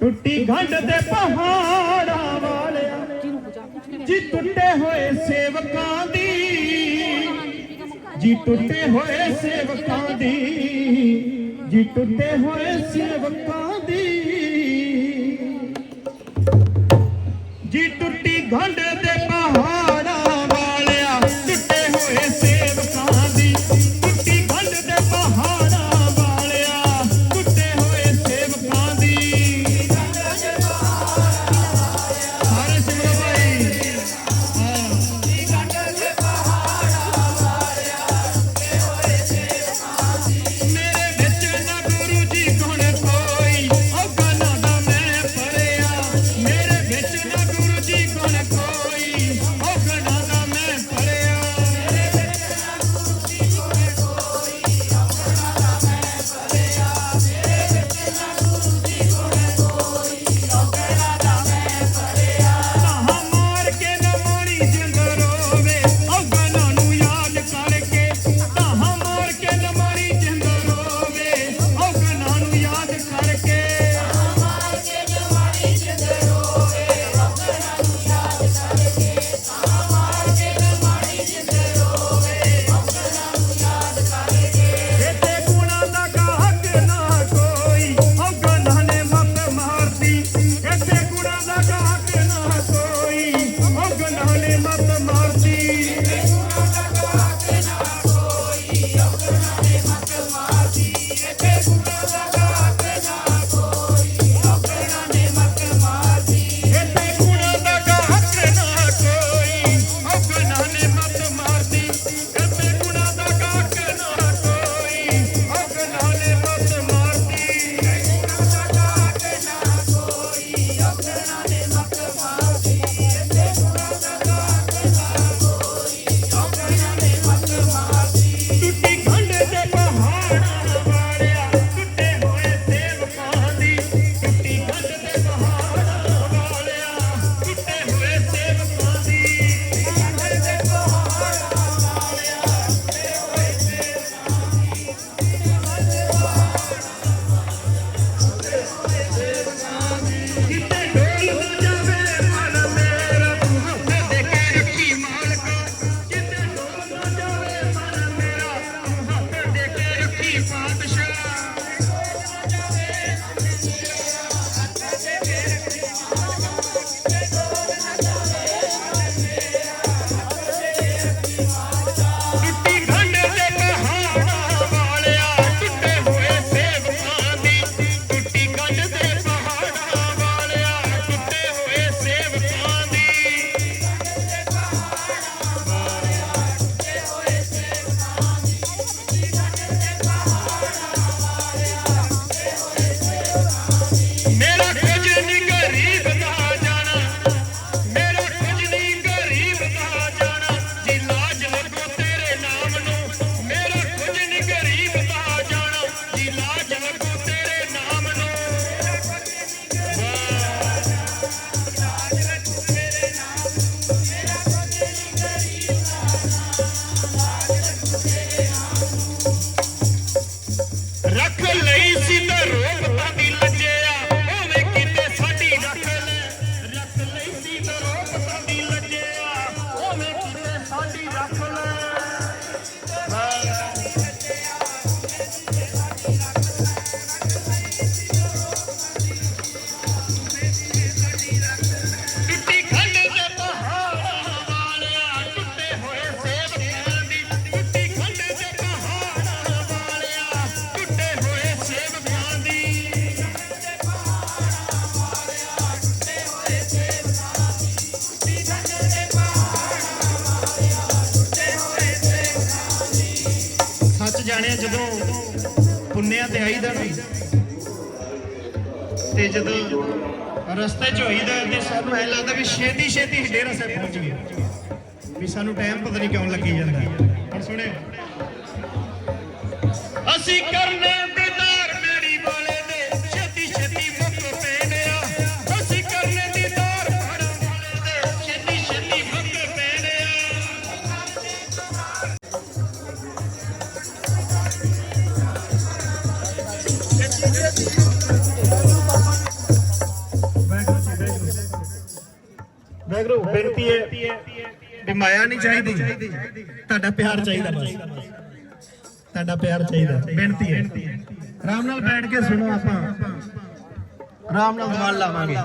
ਟੁੱਟੀ ਗੰਢ ਤੇ ਪਹਾੜਾਂ ਵਾਲਿਆ ਜੀ ਟੁੱਟੇ ਹੋਏ ਸੇਵਕਾਂ ਦੀ, ਜੀ ਟੁੱਟੇ ਹੋਏ ਸੇਵਕਾਂ ਦੀ, ਜੀ ਟੁੱਟੇ ਹੋਏ ਸੇਵਕਾਂ ਦੀ, ਜੀ ਟੁੱਟੀ ਗੰਢ मत मारती ਜਾਣਿਆ ਜਦੋਂ ਪੁੰਨਿਆ ਤੇ ਆਈਦਾ ਤੇ ਜਦੋਂ ਰਸਤੇ 'ਚ ਹੋਈਦਾ ਤੇ ਸਾਨੂੰ ਐ ਲੱਗਦਾ ਵੀ ਛੇਤੀ ਛੇਤੀ ਡੇਰਾ ਸਾਹਿਬ ਪਹੁੰਚ ਗਏ ਵੀ ਸਾਨੂੰ ਟਾਈਮ ਪਤਾ ਨਹੀਂ ਕਿਉਂ ਲੱਗੀ ਜਾਂਦਾ। ਹੁਣ ਸੁਣਿਓ, ਅਸੀਂ ਕਰਨੇ ਬੇਨਤੀ ਹੈ ਵੀ ਮਾਇਆ ਨਹੀਂ ਚਾਹੀਦੀ। ਤੁਹਾਡਾ ਪਿਆਰ ਚਾਹੀਦਾ ਬਸ। ਤੁਹਾਡਾ ਪਿਆਰ ਚਾਹੀਦਾ। ਬੇਨਤੀ ਹੈ। ਆਰਾਮ ਨਾਲ ਬੈਠ ਕੇ ਸੁਣੋ ਆਪਾਂ। ਆਰਾਮ ਨਾਲ ਗੱਲ ਲਾਵਾਂਗੇ।